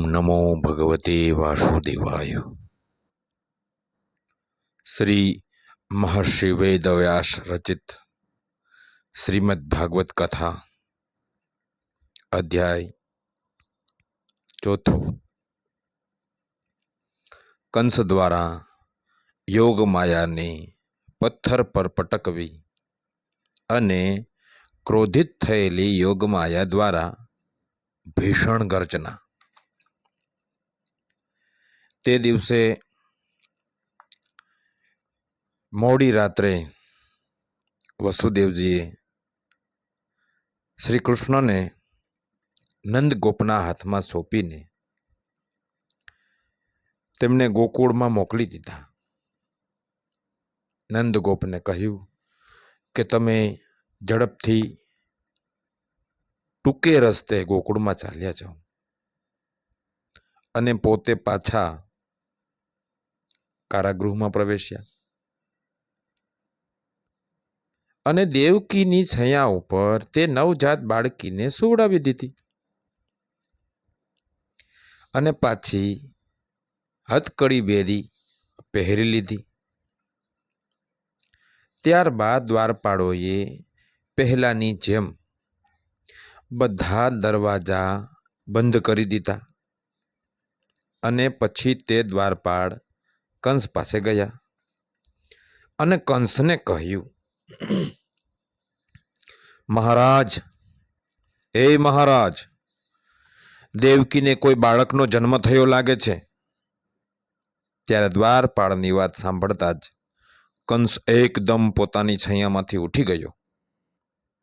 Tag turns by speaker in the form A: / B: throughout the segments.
A: નમો ભગવતે વાસુદેવાય શ્રી મહર્ષિ વેદવ્યાસ રચિત શ્રીમદ ભાગવત કથા અધ્યાય ચોથો કંસ દ્વારા યોગ માયાને પથ્થર પર પટકવી અને ક્રોધિત થયેલી યોગમાયા દ્વારા ભીષણ ગર્જના તે દિવસે મોડી રાત્રે વસુદેવજીએ શ્રી કૃષ્ણને નંદગોપના હાથમાં સોંપીને તેમને ગોકુળમાં મોકલી દીધા. નંદગોપને કહ્યું કે તમે ઝડપથી ટૂંકે રસ્તે ગોકુળમાં ચાલ્યા જાઓ અને પોતે પાછા કારાગૃહમાં પ્રવેશ્યા. અને દેવકીની છયા ઉપર તે નવજાત બાળકીને સુવડાવી દીધી. અને પાછી હથકડી બેરી પહેરી લીધી. ત્યારબાદ દ્વારપાળોએ પહેલાંની જેમ બધા દરવાજા બંધ કરી દીધા. અને પછી તે દ્વારપાળ કંસ પાસે ગયા અને કંસને કહ્યું, મહારાજ, એ મહારાજ, દેવકીને કોઈ બાળકનો જન્મ થયો લાગે છે? ત્યારે દ્વારપાળની વાત સાંભળતા જ કંસ એકદમ પોતાની છૈયામાંથી ઉઠી ગયો.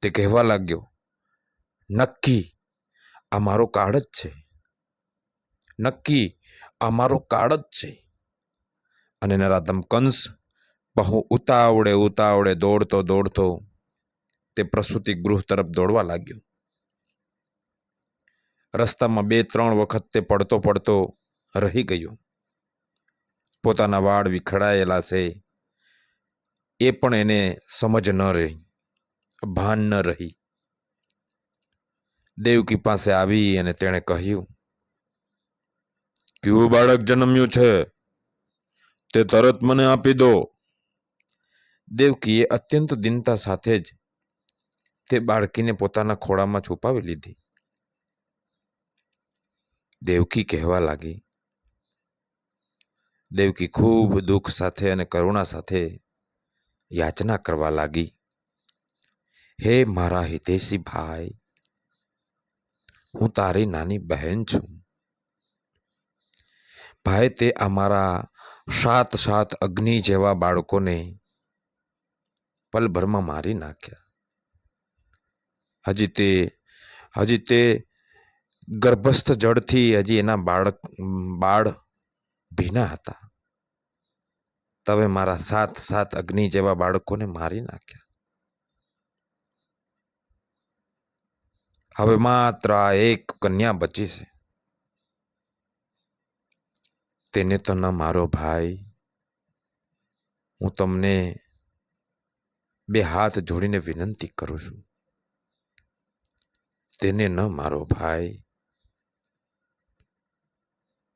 A: તે કહેવા લાગ્યો, નક્કી, આ મારો કાળ જ છે. નક્કી, આ મારો કાળ જ છે. અને નરાધમ કંસ બહુ ઉતાવળે ઉતાવળે દોડતો દોડતો તે પ્રસૂતિ ગૃહ તરફ દોડવા લાગ્યો. રસ્તામાં બે ત્રણ વખત તે પડતો પડતો રહી ગયો. પોતાના વાળ વિખડાયેલા છે. એ પણ એને સમજ ન રહી, ભાન ન રહી. દેવકી પાસે આવી અને તેણે કહ્યું કેવું બાળક જન્મ્યું છે? તે તરત મને આપી દો. દેવકીએ અત્યંત દિનતા સાથે જ તે બાળકીને પોતાના ખોળામાં છુપાવી લીધી. દેવકી કહેવા લાગી. દેવકી ખૂબ દુઃખ સાથે અને કરુણા સાથે યાચના કરવા લાગી. હે મારા હિતેશી ભાઈ, હું તારી નાની બહેન છું. ભાઈ, તે અમારા સાત સાત અગ્નિ જેવા બાળકોને પલભરમાં મારી નાખ્યા. હજી તે હજી તે ગર્ભસ્થ જળથી હજી એના બાળક, બાળ ભીના હતા. તમે મારા સાત સાત અગ્નિ જેવા બાળકોને મારી નાખ્યા. હવે માત્ર આ એક કન્યા બચી છે. તેને તો ન મારો ભાઈ. હું તમને બે હાથ જોડીને વિનંતી કરું છું. તેને ન મારો ભાઈ.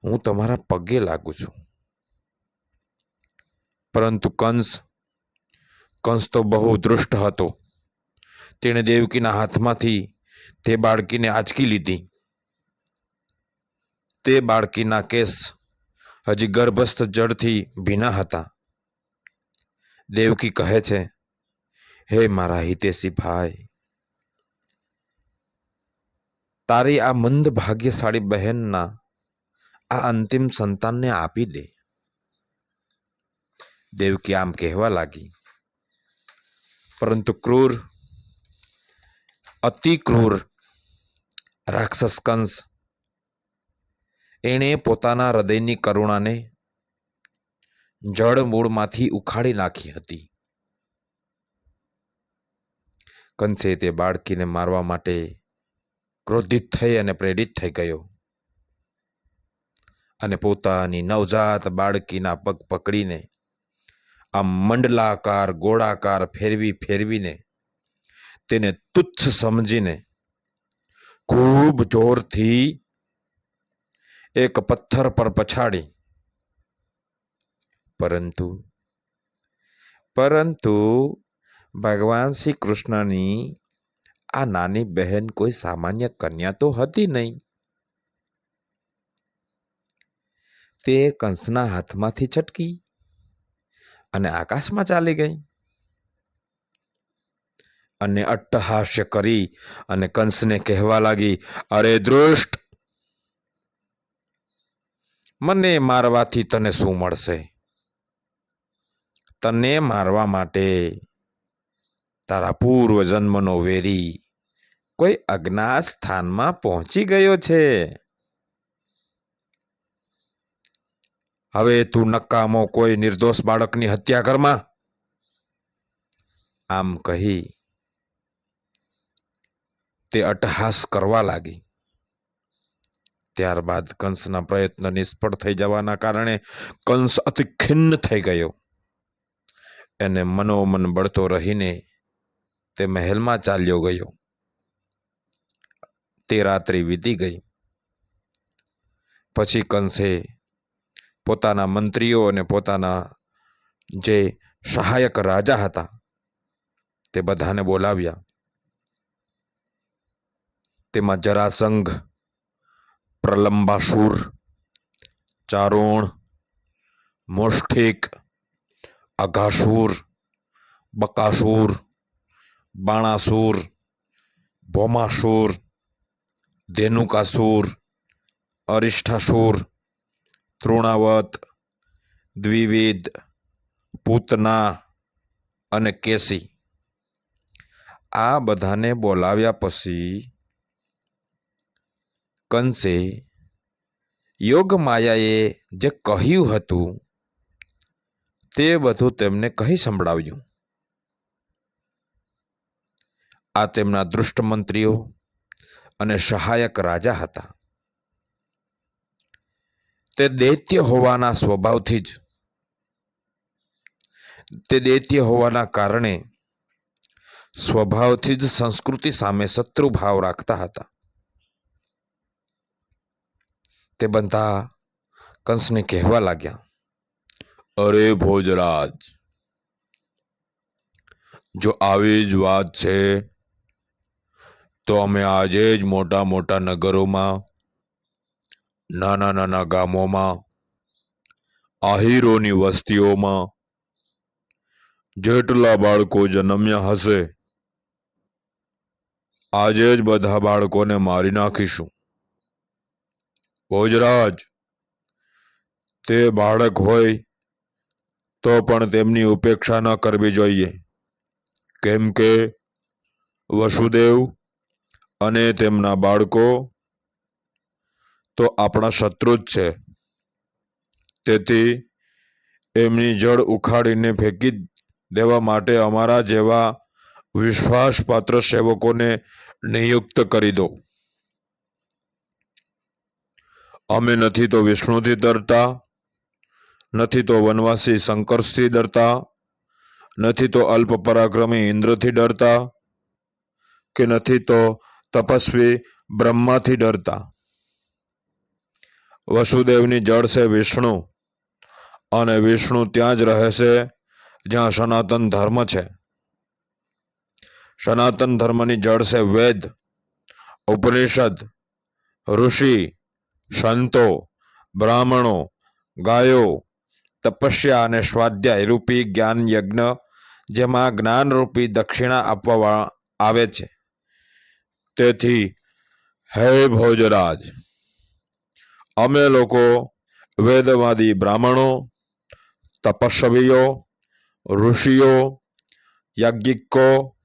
A: હું તમારા પગે લાગુ છું. પરંતુ કંસ કંસ તો બહુ દૃષ્ટ હતો. તેણે દેવકીના હાથમાંથી તે બાળકીને આંચકી લીધી. તે બાળકીના કેસ હજી ગર્ભસ્થ જળથી ભીના હતા. દેવકી કહે છે, હે મારા હિતેશી ભાઈ, તારી આ મંદ ભાગ્યશાળી બહેનના આ અંતિમ સંતાનને આપી દે. દેવકી આમ કહેવા લાગી. પરંતુ ક્રૂર, અતિ ક્રૂર રાક્ષસ કંસ એણે પોતાના હૃદયની કરુણાને જળ મૂળમાંથી ઉખાડી નાખી હતી. કંસે તે બાળકીને મારવા માટે ક્રોધિત થઈ અને પ્રેરિત થઈ ગયો. અને પોતાની નવજાત બાળકીના પગ પકડીને આમ મંડલાકાર, ગોળાકાર ફેરવી ફેરવીને તેને તુચ્છ સમજીને ખૂબ જોરથી એક પથ્થર પર પછાડી. પરંતુ પરંતુ ભગવાન શ્રી કૃષ્ણની આ નાની બહેન કોઈ સામાન્ય કન્યા તો હતી નહીં. તે કંસના હાથમાંથી છટકી અને આકાશમાં ચાલી ગઈ અને અટ્ટહાસ્ય કરી અને કંસને કહેવા લાગી, અરે દૃષ્ટ મને મારવાથી તને શું મળશે? તને મારવા માટે તારા પૂર્વ જન્મનો વેરી કોઈ અજ્ઞાત સ્થાનમાં પહોંચી ગયો છે. હવે તું નકામો કોઈ નિર્દોષ બાળકની હત્યા કરમાં આમ કહી તે અટહાસ કરવા લાગી. ત્યારબાદ કંસના પ્રયત્ન નિષ્ફળ થઈ જવાના કારણે કંસ અતિ ખિન્ન થઈ ગયો. એને મનોમન બળતો રહીને તે મહેલમાં ચાલ્યો ગયો. તે રાત્રિ વીતી ગઈ. પછી કંસે પોતાના મંત્રીઓ અને પોતાના જે સહાયક રાજા હતા તે બધાને બોલાવ્યા. તેમાં જરાસંઘ પ્રલંબાસુર, ચારોણ, મોષ્ઠિક, અઘાસુર, બકાસુર, બાણાસુર, ભોમાસુર ધેનુકાસુર અરિષ્ઠાસુર, તૃણાવત, દ્વિવિધ, પૂતના અને કેસી. આ બધાને બોલાવ્યા પછી કંસે યોગ માયાએ જે કહ્યું હતું, તે બધું તેમને કહી સંભળાવ્યું. આ તેમના દૃષ્ટ મંત્રીઓ અને સહાયક રાજા હતા. તે દૈત્ય હોવાના સ્વભાવથી જ, તે દૈત્ય હોવાના કારણે સ્વભાવથી જ સંસ્કૃતિ સામે શત્રુ ભાવ રાખતા હતા. તે બનતા કંસને કહેવા લાગ્યા અરે ભોજરાજ જો આવી જ વાત છે તો અમે આજે જ મોટા મોટા નગરોમાં નાના નાના ગામોમાં આહીરોની વસ્તીઓમાં જેટલા બાળકો જન્મ્યા હશે આજે જ બધા બાળકોને મારી નાખીશું ભોજરાજ તે બાળક હોય તો પણ તેમની ઉપેક્ષા ન કરવી જોઈએ. કેમ કે વસુદેવ અને તેમના બાળકો તો આપણા શત્રુ જ છે. તેથી એમની જડ ઉખાડીને ફેંકી દેવા માટે અમારા જેવા વિશ્વાસપાત્ર સેવકોને નિયુક્ત કરી દો. અમે નથી તો વિષ્ણુથી ડરતા, નથી તો વનવાસી શંકરથી ડરતા, નથી તો અલ્પ પરાક્રમી ઇન્દ્રથી ડરતા કે નથી તો તપસ્વી બ્રહ્માથી ડરતા. વસુદેવની જળ છે વિષ્ણુ અને વિષ્ણુ ત્યાં જ રહે છે જ્યાં સનાતન ધર્મ છે. સનાતન ધર્મની જળ છે વેદ, ઉપનિષદ, ઋષિ સંતો બ્રાહ્મણો, ગાયો, તપસ્યા અને સ્વાધ્યાય રૂપી જ્ઞાન યજ્ઞ જેમાં જ્ઞાનરૂપી દક્ષિણા આપવા આવે છે. તેથી, હે ભોજરાજ, અમે લોકો વેદવાદી બ્રાહ્મણો, તપસ્વીઓ, ઋષિઓ, યાજ્ઞિકો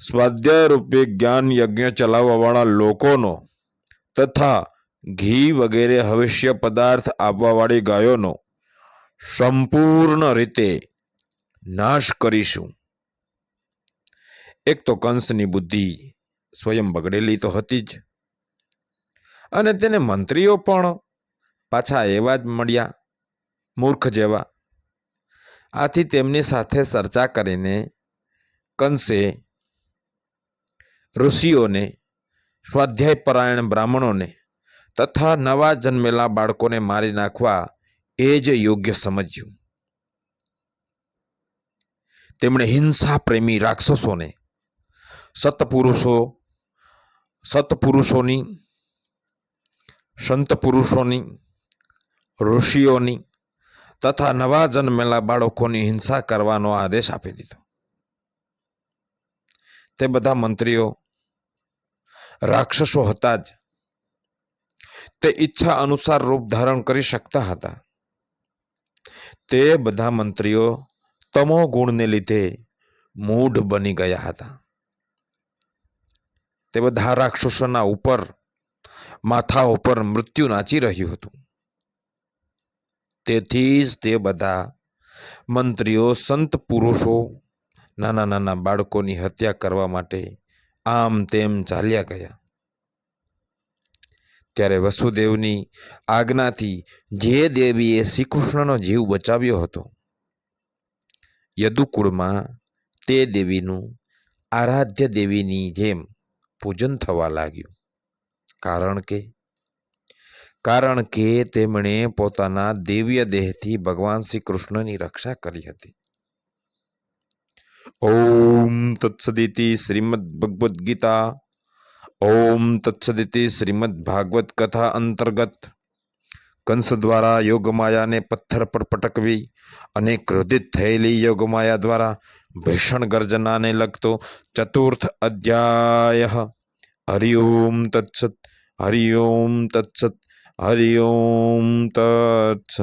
A: સ્વાધ્યાય રૂપી જ્ઞાન યજ્ઞ ચલાવવાવાળા લોકોનો તથા ઘી વગેરે હવિષ્ય પદાર્થ આપવાવાળી ગાયોનો સંપૂર્ણ રીતે નાશ કરીશું. એક તો કંસની બુદ્ધિ સ્વયં બગડેલી તો હતી જ. અને તેને મંત્રીઓ પણ પાછા એવા જ મળ્યા, મૂર્ખ જેવા. આથી તેમની સાથે ચર્ચા કરીને કંસે ઋષિઓને સ્વાધ્યાય પરાયણ બ્રાહ્મણોને તથા નવા જન્મેલા બાળકોને મારી નાખવા એ જ યોગ્ય સમજ્યું. તેમણે હિંસા પ્રેમી રાક્ષસોને, સતપુરુષો, સતપુરુષોની સંત પુરુષોની ઋષિઓની તથા નવા જન્મેલા બાળકોની હિંસા કરવાનો આદેશ આપી દીધો. તે બધા મંત્રીઓ રાક્ષસો હતા જ. તે ઈચ્છા અનુસાર રૂપ ધારણ કરી શકતા હતા. તે બધા મંત્રીઓ તમો ગુણને લીધે મૂઢ બની ગયા હતા. તે બધા રાક્ષસોના ઉપર, માથા ઉપર મૃત્યુ નાચી રહ્યું હતું. તેથી જ તે બધા મંત્રીઓ, સંત પુરુષો, નાના નાના બાળકોની હત્યા કરવા માટે આમ તેમ ચાલ્યા ગયા. ત્યારે વસુદેવની આજ્ઞાથી જે દેવીએ શ્રીકૃષ્ણનો જીવ બચાવ્યો હતો, યદુકુળમાં તે દેવીનું આરાધ્ય દેવીની જેમ પૂજન થવા લાગ્યું. કારણ કે કારણ કે તેમણે પોતાના દિવ્ય દેહથી ભગવાન શ્રી કૃષ્ણની રક્ષા કરી હતી. ઓમ તત્સદિતિ શ્રીમદ ભગવદ્ ગીતા ઓમ તત્સદિતિ શ્રીમદ ભાગવત કથા અંતર્ગત કંસ દ્વારા યોગમાયાને પથ્થર પર પટકવી અને ક્રોધિત થયેલી યોગમાયા દ્વારા ભીષણ ગર્જનાને લગતો ચતુર્થ અધ્યાય હરિ ઓમ તત્સત હરિ ઓમ તત્સત હરિ ઓમ તત્સત